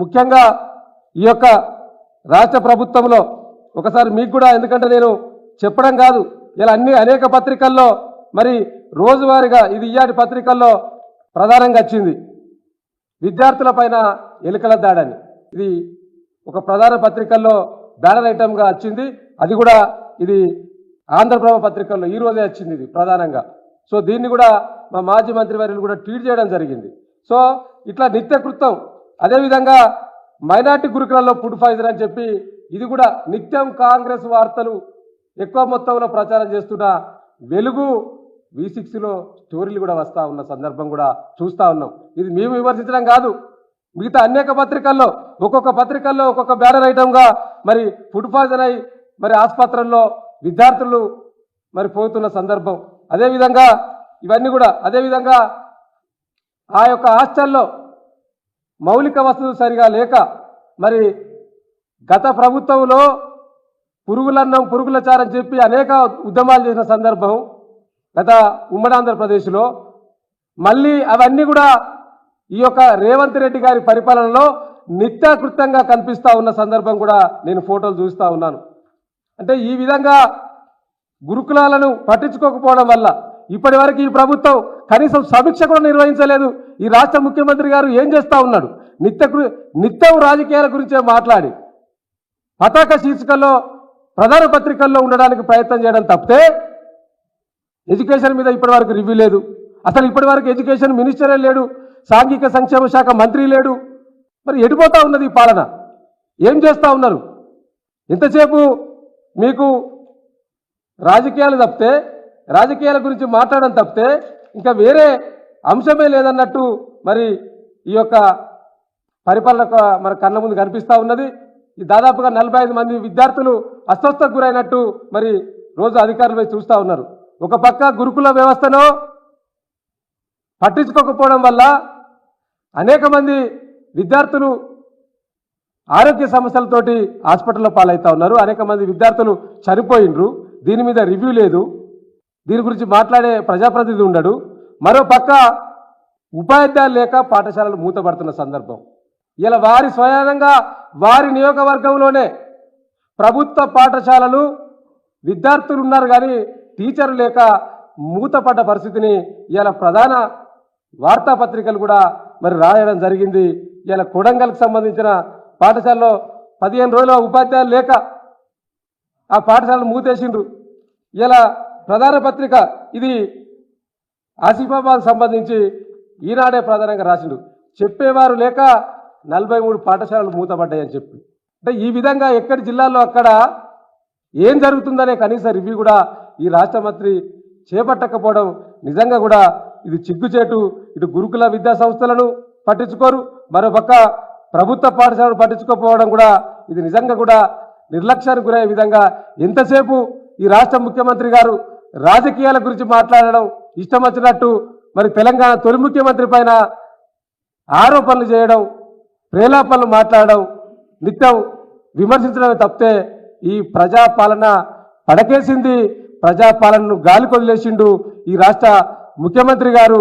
ముఖ్యంగా ఈ యొక్క రాష్ట్ర ప్రభుత్వంలో ఒకసారి మీకు కూడా ఎందుకంటే నేను చెప్పడం కాదు ఇలా అన్ని అనేక పత్రికల్లో మరి రోజువారీగా ఇది ఇయ్యాటి పత్రికల్లో ప్రధానంగా వచ్చింది. విద్యార్థుల పైన ఎలుకల దాడని. ఇది ఒక ప్రధాన పత్రికల్లో బ్యానర్ ఐటమ్గా వచ్చింది. అది కూడా ఇది ఆంధ్రప్రభ పత్రికల్లో ఈ రోజే వచ్చింది ఇది ప్రధానంగా. సో దీన్ని కూడా మా మాజీ మంత్రి వర్యులు కూడా ట్వీట్ చేయడం జరిగింది. సో ఇట్లా నిత్యకృతం అదేవిధంగా మైనార్టీ గురుకులలో ఫుడ్ పాయిజన్ అని చెప్పి ఇది కూడా నిత్యం కాంగ్రెస్ వార్తలు ఎక్కువ మొత్తంలో ప్రచారం చేస్తున్న వెలుగు వి సిక్స్లో స్టోరీలు కూడా వస్తూ ఉన్న సందర్భం కూడా చూస్తూ ఉన్నాం. ఇది మేము విమర్శించడం కాదు. మిగతా అనేక పత్రికల్లో ఒక్కొక్క పత్రికల్లో ఒక్కొక్క బ్యానర్ ఐటమ్గా మరి ఫుడ్ పాయిజన్ అయి మరి ఆసుపత్రుల్లో విద్యార్థులు మరి పోతున్న సందర్భం. అదేవిధంగా ఇవన్నీ కూడా అదేవిధంగా ఆ యొక్క హాస్టల్లో మౌలిక వసతులు సరిగా లేక మరి గత ప్రభుత్వంలో పురుగులన్నం పురుగుల చారం చెప్పి అనేక ఉద్యమాలు చేసిన సందర్భం గత ఉమ్మడి ఆంధ్రప్రదేశ్లో. మళ్ళీ అవన్నీ కూడా ఈ యొక్క రేవంత్ రెడ్డి గారి పరిపాలనలో నిత్యాకృతంగా కనిపిస్తా ఉన్న సందర్భం కూడా నేను ఫోటోలు చూస్తూ ఉన్నాను. అంటే ఈ విధంగా గురుకులాలను పట్టించుకోకపోవడం వల్ల ఇప్పటి వరకు ఈ ప్రభుత్వం కనీసం సమీక్ష కూడా నిర్వహించలేదు. ఈ రాష్ట్ర ముఖ్యమంత్రి గారు ఏం చేస్తూ ఉన్నాడు? నిత్య నిత్యం రాజకీయాల గురించే మాట్లాడి పతాక శీర్షికల్లో ప్రధాన పత్రికల్లో ఉండడానికి ప్రయత్నం చేయడం తప్పితే ఎడ్యుకేషన్ మీద ఇప్పటి వరకు రివ్యూ లేదు. అసలు ఇప్పటి వరకు ఎడ్యుకేషన్ మినిస్టరే లేడు సాంఘిక సంక్షేమ శాఖ మంత్రి లేడు. మరి ఎడిపోతా ఉన్నది ఈ పాలన? ఏం చేస్తూ ఉన్నారు? ఎంతసేపు మీకు రాజకీయాలు తప్పితే రాజకీయాల గురించి మాట్లాడడం తప్పితే ఇంకా వేరే అంశమే లేదన్నట్టు మరి ఈ యొక్క పరిపాలన మన కళ్ళ ముందు కనిపిస్తూ ఉన్నది. ఈ దాదాపుగా నలభై ఐదు మంది విద్యార్థులు అస్వస్థకు గురైనట్టు మరి రోజు అధికారులు పోయి చూస్తూ ఉన్నారు. ఒక పక్క గురుకుల వ్యవస్థను పట్టించుకోకపోవడం వల్ల అనేక మంది విద్యార్థులు ఆరోగ్య సమస్యలతోటి హాస్పిటల్లో పాలవుతా ఉన్నారు. అనేక మంది విద్యార్థులు చనిపోయినరు దీని మీద రివ్యూ లేదు. దీని గురించి మాట్లాడే ప్రజాప్రతినిధి ఉండడు. మరో పక్క ఉపాధ్యాయులు లేక పాఠశాలలు మూతపడుతున్న సందర్భం. ఇలా వారి స్వయంగా వారి నియోజకవర్గంలోనే ప్రభుత్వ పాఠశాలలు విద్యార్థులు ఉన్నారు కానీ టీచర్లు లేక మూతపడ్డ పరిస్థితిని ఇలా ప్రధాన వార్తాపత్రికలు కూడా మరి రాయడం జరిగింది. ఇలా కొడంగల్కి సంబంధించిన పాఠశాలలో పదిహేను రోజుల ఉపాధ్యాయులు లేక ఆ పాఠశాలను మూతేసిండ్రు. ఇలా ప్రధాన పత్రిక ఇది ఆసిఫాబాద్ సంబంధించి ఈనాడే ప్రధానంగా రాసిండు. చెప్పేవారు లేక నలభై మూడు పాఠశాలలు మూతపడ్డాయని చెప్పి. అంటే ఈ విధంగా ఎక్కడి జిల్లాల్లో అక్కడ ఏం జరుగుతుందనే కనీస రివ్యూ కూడా ఈ రాష్ట్ర మంత్రి చేపట్టకపోవడం నిజంగా కూడా ఇది చిగ్గుచేటు ఇటు గురుకుల విద్యా సంస్థలను పట్టించుకోరు. మరోపక్క ప్రభుత్వ పాఠశాలను పట్టించుకోకపోవడం కూడా ఇది నిజంగా కూడా నిర్లక్ష్యానికి గురయ్యే విధంగా ఎంతసేపు ఈ రాష్ట్ర ముఖ్యమంత్రి గారు రాజకీయాల గురించి మాట్లాడడం ఇష్టం వచ్చినట్టు మరి తెలంగాణ తొలి ముఖ్యమంత్రి పైన ఆరోపణలు చేయడం ప్రేలాపనలు మాట్లాడడం నిత్యం విమర్శించడమే తప్పితే ఈ ప్రజాపాలన పడకేసింది. ప్రజాపాలనను గాలి కొదిలేసిండు ఈ రాష్ట్ర ముఖ్యమంత్రి గారు.